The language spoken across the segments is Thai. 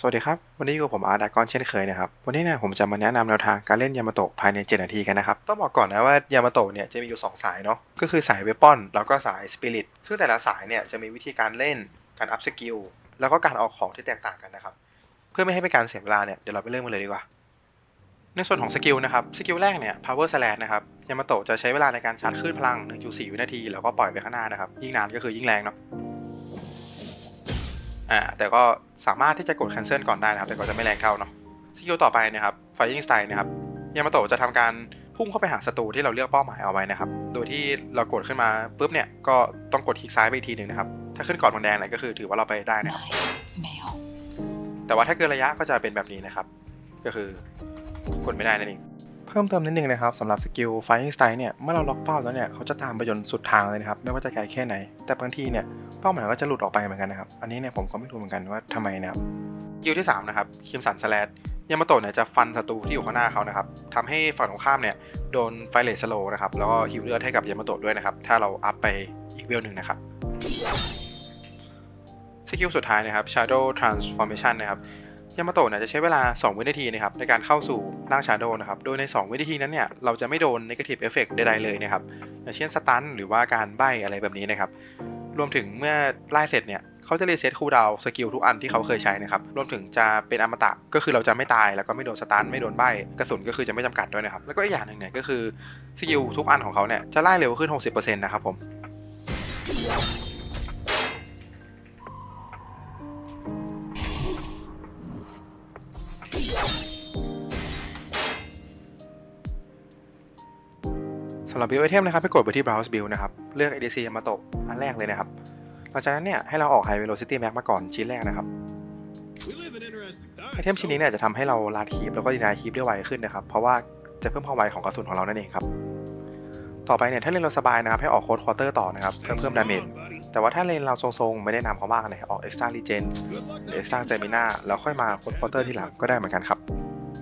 สวัสดีครับ วันนี้อยู่กับผมอาร์ดากอนเช่นเคยนะครับ วันนี้นี่ยผมจะมาแนะนำแนวทางการเล่นยามาโตะภายใน 7 นาทีกันนะครับ ต้องบอกก่อนนะว่ายามาโตะเนี่ยจะมีอยู่ 2 สายเนาะก็คือสายเวปอนแล้วก็สายสปิริตซึ่งแต่ละสายเนี่ยจะมีวิธีการเล่นการอัพสกิลแล้วก็การออกของที่แตกต่างกันนะครับ เพื่อไม่ให้เป็นการเสียเวลาเนี่ยเดี๋ยวเราไปเริ่มกันเลยดีกว่า ในส่วนของสกิลนะครับสกิลแรกเนี่ย power slash นะครับยามาโตะจะใช้เวลาในการชาร์จคลื่นพลัง1.4วินาทีแล้วก็ปล่อยไปข้างหน้านะครับยิ่งนานก็คือยิ่งแรงเนาะ อ่าแต่ก็สามารถที่จะกด cancel ก่อนได้นะครับ แต่ก็จะไม่แรงเท่าเนาะสกิลต่อไปนะครับ firing style นะครับยามาโตะจะทำการพุ่งเข้าไปหาศัตรูที่เราเลือกเป้าหมายเอาไว้นะครับ โดยที่เรากดขึ้นมาปุ๊บเนี่ยก็ต้องกดคลิกซ้ายไปอีกทีหนึ่งนะครับ ถ้าขึ้นก่อนมันแดงเนี่ยก็คือถือว่าเราไปได้นะครับ แต่ว่าถ้าเกินระยะก็จะเป็นแบบนี้นะครับ ก็คือกดไม่ได้นั่นเอง เพิ่มเติมนิดนึงนะครับสำหรับสกิล Firing Style เนี่ย เมื่อเราล็อกเป้าแล้วเนี่ยเขาจะตามไปจนสุดทางเลยนะครับ ไม่ว่าจะไกลแค่ไหน แต่บางทีเนี่ยเป้าหมายก็จะหลุดออกไปเหมือนกันนะครับ อันนี้เนี่ยผมก็ไม่รู้เหมือนกันว่าทำไมนะครับสกิลที่ 3 นะครับคิมสันสแลดยามาโตะเนี่ยจะฟันศัตรูที่อยู่ข้างหน้าเขานะครับทำให้ฝั่งตรงข้ามเนี่ยโดนไฟเลสโลนะครับแล้วก็ฮิวเลือดให้กับยามาโตะด้วยนะครับถ้าเราอัพไปอีกเวลหนึ่งนะครับสกิลสุดท้ายนะครับ Shadow Transformation นะครับ ยามาโตะเนี่ยจะใช้เวลา 2 วินาทีนะครับในการเข้าสู่ร่าง Shadow นะครับ โดยใน 2 วินาทีนั้นเนี่ยเราจะไม่โดน Negative Effect ใดๆเลยนะครับ อย่างเช่นสตันหรือว่าการใบ้อะไรแบบนี้นะครับ รวมถึงเมื่อไล่เสร็จเนี่ยเขาจะรีเซ็ตคูลดาวสกิลทุกอันที่เขาเคยใช้นะครับ รวมถึงจะเป็นอมตะก็คือเราจะไม่ตายแล้วก็ไม่โดนสตันไม่โดนใบกระสุนก็คือจะไม่จำกัดด้วยนะครับ แล้วก็อีกอย่างหนึ่งเนี่ยก็คือสกิลทุกอันของเขาเนี่ยจะไล่เร็วขึ้น 60%นะครับผมำหรับ build item นะครับไปกดไปที่ browse build นะครับ เลือก ADC มาตะอันแรกเลยนะครับ หลังจากนั้นเนี่ยให้เราออก high velocity max มาก่อนชิ้นแรกนะครับไอเทมชิ้นนี้เนี่ยจะทำให้เราลาดคีปแล้วก็ดีนายคีปได้ไวขึ้นนะครับ เพราะว่าจะเพิ่มความไวของกระสุนของเรานั่นเองครับ ต่อไปเนี่ยถ้าเลนเราสบายนะครับให้ออกโค้ดควอเตอร์ต่อนะครับเพิ่มเพิ่มดาเมจแต่ว่าถ้าเลนเราทรงๆไม่ได้นำเขามากเนี่ยออก extra regen Good luck หรือ next extra stamina แล้วค่อยมาโค้ดควอเตอร์ทีหลังก็ได้เหมือนกันครับ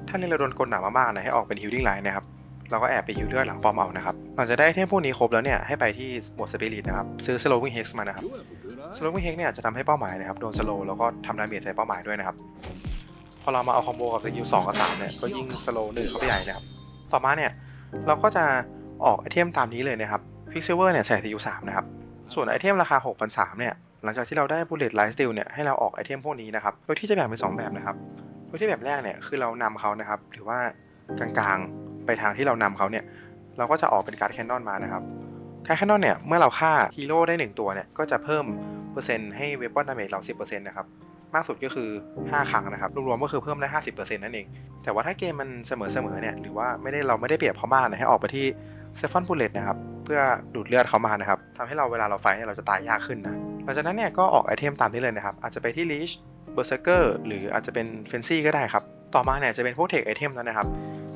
ถ้าเลนเราโดนกดหนักมากๆนะให้ออกเป็น healing line นะครับ เราก็แอบไปฮิวเลือดหลังปอมเอานะครับหลังจากได้ไอเทมพวกนี้ครบแล้วเนี่ยให้ไปที่หมวดสปิริตนะครับซื้อ slowing hex มานะครับ You have a good eye. slowing hex เนี่ยจะทำให้เป้าหมายนะครับโดน slow แล้วก็ทำดาเมจใส่เป้าหมายด้วยนะครับพอเรามาเอาคอมโบกับสกิล2กับ3เนี่ยก็ยิ่ง slow หนึ่งเข้าไปใหญ่นะครับต่อมาเนี่ยเราก็จะออกไอเทมตามนี้เลยนะครับ quicksilver เนี่ยใส่สกิล3นะครับส่วนไอเทมราคา6,300เนี่ยหลังจากที่เราได้ bullet light steal เนี่ยให้เราออกไอเทมพวกนี้นะครับโดยที่จะแบ่งเป็นสองแบบนะครับโดยที่แบบแรกเนี่ยคือเรานำเขานะครับหรือว่ากลางๆ ไปทางที่เรานำเขาเนี่ย เราก็จะออกเป็นการ์ดแคนนอนมานะครับการ์ดแคนนอนเนี่ยเมื่อเราฆ่าฮีโร่ได้ 1 ตัวเนี่ยก็จะเพิ่มเปอร์เซ็นต์ให้เวปอนดาเมจเรา 10%นะครับมากสุดก็คือ 5 ครั้งนะครับรวมๆก็คือเพิ่มได้ 50%นั่นเอง แต่ว่าถ้าเกมมันเสมอๆเนี่ยหรือว่าไม่ได้เราไม่ได้เปรียบเขามากนะให้ออกไปที่เซฟอนบูเลตนะครับเพื่อดูดเลือดเขามานะครับทำให้เราเวลาเราไฟเนี่ยเราจะตายยากขึ้นนะหลังจากนั้นเนี่ยก็ออกไอเทมตามนี้เลยนะครับอาจจะไปที่ Leech Berserker หรืออาจจะเป็น Frenzy ก็ได้ครับต่อมาเนี่ยจะเป็นพวกเทคไอเทมแล้วนะครับ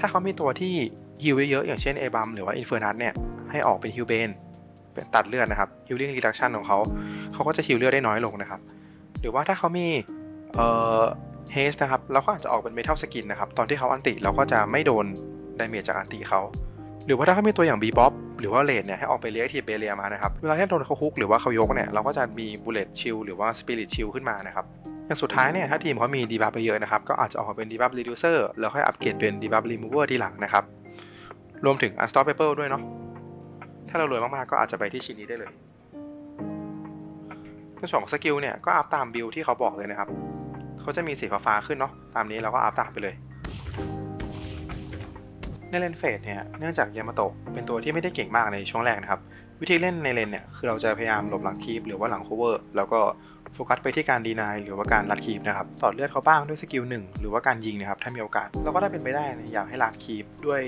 ถ้าเขามีตัวที่ฮิลเยอะๆอย่างเช่นเอบัมหรือว่าอินเฟอร์นัสเนี่ยให้ออกเป็นฮิลเบนเป็นตัดเลือดนะครับฮิลลิ่งรีดักชันของเขาเขาก็จะฮิลเลือดได้น้อยลงนะครับ หรือว่าถ้าเขามีเอ่อเฮสนะครับเราก็อาจจะออกเป็นเมทัลสกินนะครับตอนที่เขาอันติเราก็จะไม่โดนดาเมจจากอันติเขาหรือว่าถ้าเขามีตัวอย่างบีบ๊อบหรือว่าเลดเนี่ยให้ออกไปเรียกทีเบเรียมานะครับเวลาที่โดนเขาคุกหรือว่าเขายกเนี่ยเราก็จะมีบูเลตชิลหรือว่าสปิริตชิลขึ้นมานะครับ อย่างสุดท้ายเนี่ยถ้าทีมเขามีดีบัฟไปเยอะนะครับก็อาจจะออกมาเป็นดีบัฟรีดิวเซอร์แล้วค่อยอัปเกรดเป็นดีบัฟรีมูเวอร์ทีหลังนะครับ รวมถึง unstoppable ด้วยเนาะถ้าเรารวยมากๆก็อาจจะไปที่ชิ้นนี้ได้เลยในส่วนของสกิลเนี่ยก็อัพตามบิลที่เขาบอกเลยนะครับเขาจะมีสีฟ้าขึ้นเนาะตามนี้เราก็อัพตามไปเลยในเลนเฟสเนี่ยเนื่องจากยามาโตะเป็นตัวที่ไม่ได้เก่งมากในช่วงแรกนะครับ วิธีเล่นในเลนเนี่ยคือเราจะพยายามหลบหลังคีปหรือว่าหลังโคเวอร์แล้วก็ โฟกัสไปที่การดีนายหรือว่าการลัดคีปนะครับต่อดเลือดเขาบ้างด้วยสกิลหนึ่งหรือว่าการยิงนะครับถ้ามีโอกาสแล้วก็ถ้าเป็นไปได้เนี่ยอยากให้ลัดคีปด้วย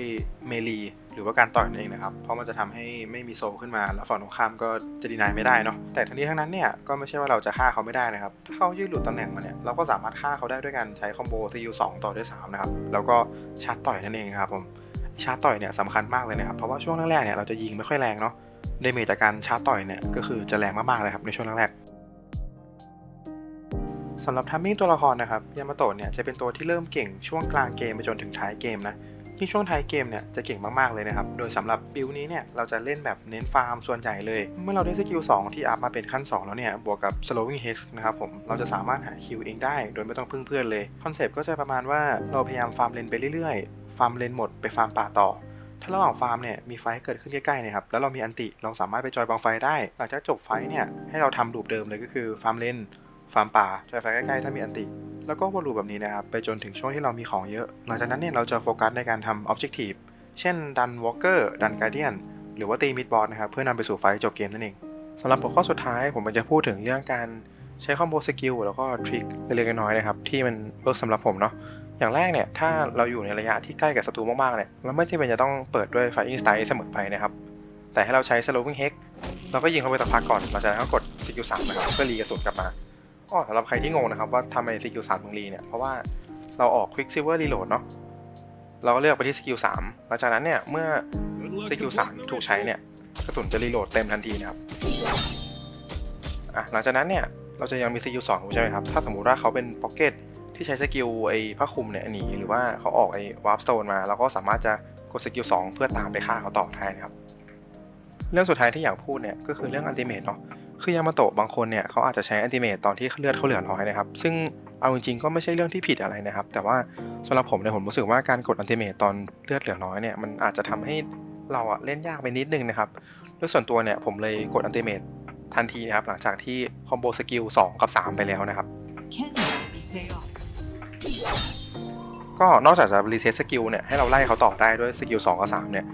เมลีหรือว่าการต่อยนั่นเองนะครับ เพราะมันจะทำให้ไม่มีโซขึ้นมา แล้วฝั่งตรงข้ามก็จะดีนายไม่ได้เนาะ แต่ทั้งนี้ทั้งนั้นเนี่ยก็ไม่ใช่ว่าเราจะฆ่าเขาไม่ได้นะครับ ถ้าเขายืดหลุดตำแหน่งมาเนี่ยเราก็สามารถฆ่าเขาได้ด้วยการใช้คอมโบสกิลสองต่อด้วยสามนะครับ แล้วก็ชาร์จต่อยนั่นเองนะครับผม ชาร์จต่อยเนี่ยสำคัญมากเลยนะครับ เพราะว่าช่วงแรกๆเนี่ยเราจะยิงไม่ค่อยแรงเนาะเดเมจจากการชาร์จต่อยเนี่ยก็คือจะแรงมากๆเลยครับในช่วงแรกๆ สำหรับทัมมิ่งตัวละครนะครับยามาโตะเนี่ยจะเป็นตัวที่เริ่มเก่งช่วงกลางเกมไปจนถึงท้ายเกมนะที่ช่วงท้ายเกมเนี่ยจะเก่งมากๆเลยนะครับ โดยสำหรับบิลนี้เนี่ยเราจะเล่นแบบเน้นฟาร์มส่วนใหญ่เลย เมื่อเราได้สกิล2ที่อัพมาเป็นขั้น 2 แล้วเนี่ย บวกกับ slowing hex นะครับผม เราจะสามารถหาคิวเองได้ โดยไม่ต้องพึ่งเพื่อนเลย คอนเซปต์ก็จะประมาณว่าเราพยายามฟาร์มเลนไปเรื่อยๆ ฟาร์มเลนหมดไปฟาร์มป่าต่อ ถ้าระหว่างฟาร์มเนี่ยมีไฟเกิดขึ้นใกล้ๆเนี่ยครับ แล้วเรามีอันติ เราสามารถไปจอยบางไฟได้ หลังจากจบไฟเนี่ยให้เราทำลูปเดิมเลยก็คือฟาร์มเลน ฟาร์มป่าจไฟใกล้ๆถ้ามีอันติ แล้วก็วนลูปแบบนี้นะครับไปจนถึงช่วงที่เรามีของเยอะ หลังจากนั้นเนี่ยเราจะโฟกัสในการทำ Objective เช่นดันวอล์กเกอร์ดันการเดียนหรือว่าตีมิดบอสนะครับเพื่อนำไปสู่ไฟจบเกมนั่นเองสำหรับหัวข้อสุดท้ายผมจะพูดถึงเรื่องการใช้คอมโบสกิลแล้วก็ทริคเล็กๆน้อยๆนะครับที่มันเวิร์กสำหรับผมเนาะอย่างแรกเนี่ยถ้าเราอยู่ในระยะที่ใกล้กับศัตรูมากๆเนี่ยเราไม่จำเป็นจะต้องเปิดด้วย Firing Strike เสมอไปนะครับแต่ให้เราใช้ Slowing Hex เราก็ยิงเข้าไปสักพักก่อนหลังจากนั้นก็กดสกิล3นะครับเพื่อรีกระสุนกลับมา ก็สำหรับใครที่งงนะครับว่าทำไมสกิล3ถึงรีเนี่ย เพราะว่าเราออก Quick Silver Reload เนาะเราก็เลือกไปที่สกิล3หลังจากนั้นเนี่ย เมื่อสกิลสามถูกใช้เนี่ยกระสุนจะรีโหลดเต็มทันทีนะครับอะหลังจากนั้นเนี่ยเราจะยังมีสกิลสองใช่ไหมครับ ถ้าสมมุติว่าเขาเป็นพ็อกเก็ตที่ใช้สกิลไอ้ผ้าคลุมเนี่ยหนีหรือว่าเขาออกไอ้วาร์ปสโตนมาเราก็สามารถจะกดสกิลสองเพื่อตามไปฆ่าเขาต่อได้นะครับ เรื่องสุดท้ายที่อยากพูดเนี่ยก็คือเรื่องอันติเมตเนาะ คือยามาโตะบางคนเนี่ยเขาอาจจะใช้แอนติเมตตอนที่เลือดเขาเหลือน้อยนะครับ ซึ่งเอาจริงๆก็ไม่ใช่เรื่องที่ผิดอะไรนะครับ แต่ว่าสำหรับผมในผมรู้สึกว่าการกดแอนติเมตตอนเลือดเหลือน้อยเนี่ยมันอาจจะทำให้เราอะเล่นยากไปนิดนึงนะครับด้วยส่วนตัวเนี่ยผมเลยกดแอนติเมตทันทีนะครับหลังจากที่คอมโบสกิล2กับ 3 ไปแล้วนะครับก็นอกจากจะรีเซ็ตสกิลเนี่ยให้เราไล่เขาต่อได้ด้วยสกิล2กับ3เนี่ย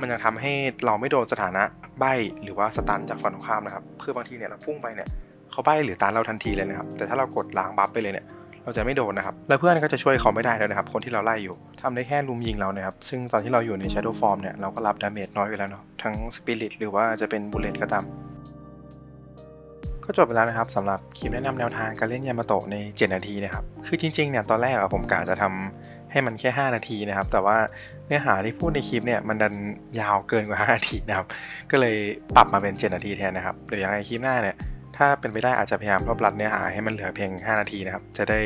มันยังทำให้เราไม่โดนสถานะ ใบหรือว่าสตันจากฝั่งตรงข้ามนะครับคือบางทีเนี่ยเราพุ่งไปเนี่ยเขาใบหรือตันเราทันทีเลยนะครับแต่ถ้าเรากดล้างบัฟไปเลยเนี่ยเราจะไม่โดนนะครับ แล้วเพื่อนก็จะช่วยเขาไม่ได้ด้วนะครับ คนที่เราไล่อยู่ทำได้แค่ลุมยิงเรานะครับ ซึ่งตอนที่เราอยู่ใน Shadow Form เนี่ย เราก็รับดาเมจน้อยอยู่แล้วเนาะ ทั้ง Spirit หรือว่าจะเป็น Bullet ก็ตาม ก็จบไปแล้วนะครับสำหรับคลิปแนะนำแนวทางการเล่นยามาโตะใน 7 นาทีนะครับ คือจริงๆเนี่ยตอนแรกอะผมกะจะทำ ให้มันแค่ 5 นาทีนะครับ แต่ว่าเนื้อหาที่พูดในคลิปเนี่ยมันดันยาวเกินกว่า 5 นาทีนะครับ ก็เลยปรับมาเป็น 7 นาทีแทนนะครับเดี๋ยวยังไงคลิปหน้าเนี่ยถ้าเป็นไปได้อาจจะพยายามลดรัดเนื้อหาให้มันเหลือเพียง 5 นาทีนะครับ จะได้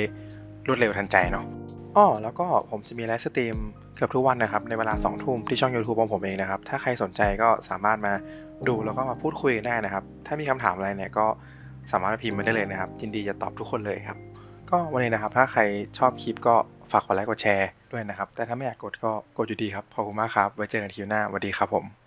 รวดเร็วทันใจเนาะอ้อแล้วก็ผมจะมีไลฟ์สตรีมเกือบทุกวันนะครับ ในเวลา 2 ทุ่มที่ช่อง YouTube ของผมเองนะครับ ถ้าใครสนใจก็สามารถมาดูแล้วก็มาพูดคุยได้นะครับ ถ้ามีคำถามอะไรเนี่ยก็สามารถพิมพ์มาได้เลยนะครับ ยินดีจะตอบทุกคนเลยครับ ก็วันนี้นะครับ ถ้าใครชอบคลิปก็ ฝากกดไลค์กดแชร์ด้วยนะครับ แต่ถ้าไม่อยากกดก็กดอยู่ดีครับขอบคุณมากครับ ไว้เจอกันคลิปหน้าสวัสดีครับผม